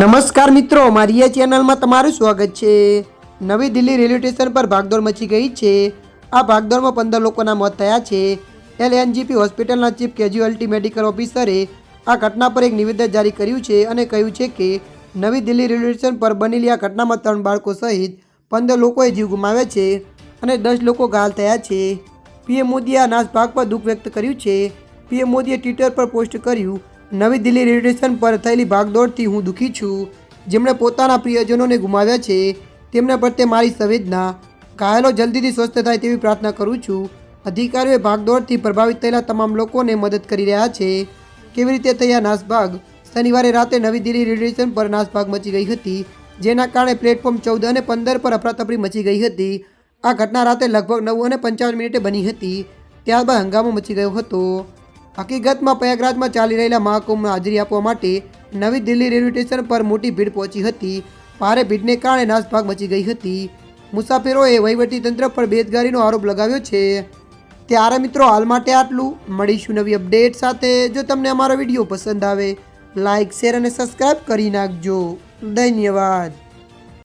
નમસ્કાર મિત્રો મારી આ ચેનલમાં તમારું સ્વાગત છે. નવી દિલ્હી રેલવે સ્ટેશન પર ભાગદોડ મચી ગઈ છે. આ ભાગદોડમાં પંદર લોકોના મોત થયા છે. એલએનજીપી હોસ્પિટલના ચીફ કેજ્યુઅલ્ટી મેડિકલ ઓફિસરે આ ઘટના પર એક નિવેદન જારી કર્યું છે અને કહ્યું છે કે, નવી દિલ્હી રેલવે સ્ટેશન પર બનેલી આ ઘટનામાં ત્રણ બાળકો સહિત પંદર લોકોએ જીવ ગુમાવ્યા છે અને દસ લોકો ઘાયલ થયા છે. પીએમ મોદીએ આ નાસભાગ પર દુઃખ વ્યક્ત કર્યું છે. પીએમ મોદીએ ટ્વિટર પર પોસ્ટ કર્યું નવી દિલ્હી રેલવે સ્ટેશન પર થયેલી ભાગદોડથી હું દુઃખી છું. જેમણે પોતાના પ્રિયજનોને ગુમાવ્યા છે, તેમના પ્રત્યે મારી સંવેદના. ઘાયલો જલ્દીથી સ્વસ્થ થાય તેવી પ્રાર્થના કરું છું. અધિકારીઓએ ભાગદોડથી પ્રભાવિત થયેલા તમામ લોકોને મદદ કરી રહ્યા છે. કેવી રીતે થયા નાસભાગ? શનિવારે રાતે નવી દિલ્હી રેલવે સ્ટેશન પર નાસભાગ મચી ગઈ હતી, જેના કારણે પ્લેટફોર્મ ચૌદ અને પંદર પર અફરાતફરી મચી ગઈ હતી. આ ઘટના રાતે લગભગ નવ અને પંચાવન મિનિટે બની હતી. ત્યારબાદ હંગામો મચી ગયો હતો. હકીકતમાં પ્રયાગરાજમાં ચાલી રહેલા મહાકુંભમાં હાજરી આપવા માટે નવી દિલ્હી રેલવે સ્ટેશન પર મોટી ભીડ પહોંચી હતી. ભારે ભીડને કારણે નાસભાગ મચી ગઈ હતી. મુસાફરોએ વહીવટીતંત્ર પર બેદગારીનો આરોપ લગાવ્યો છે. ત્યારે મિત્રો, હાલ માટે આટલું. મળીશું નવી અપડેટ સાથે. જો તમને અમારો વીડિયો પસંદ આવે લાઇક શેર અને સબસ્ક્રાઈબ કરી નાખજો. ધન્યવાદ.